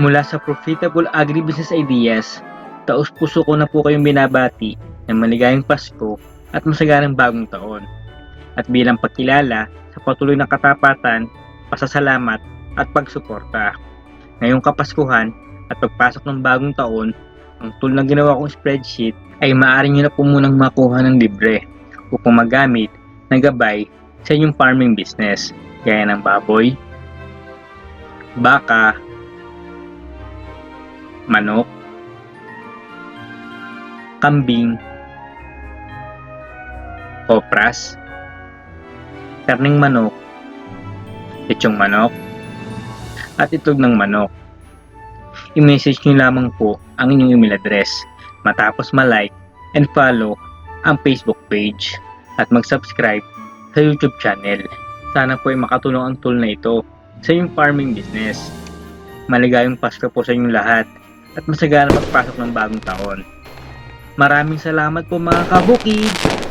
Mula sa Profitable Agribusiness Ideas, taos puso ko na po kayong binabati ng maligayang Pasko at masaganang bagong taon. At bilang pagkilala sa patuloy na katapatan, pasasalamat at pagsuporta. Ngayong Kapaskuhan at pagpasok ng bagong taon, ang tool na ginawa kong spreadsheet ay maaari nyo na po munang makuha ng libre upang magamit na gabay sa inyong farming business gaya ng baboy, baka, manok, kambing, kopras, karning manok, lechong manok, at itlog ng manok. I-message nyo lamang po ang inyong email address matapos ma-like and follow ang Facebook page at mag-subscribe sa YouTube channel. Sana po ay makatulong ang tool na ito sa inyong farming business. Maligayang Pasko po sa inyong lahat at masagana magpasok ng bagong taon. Maraming salamat po mga kabukid!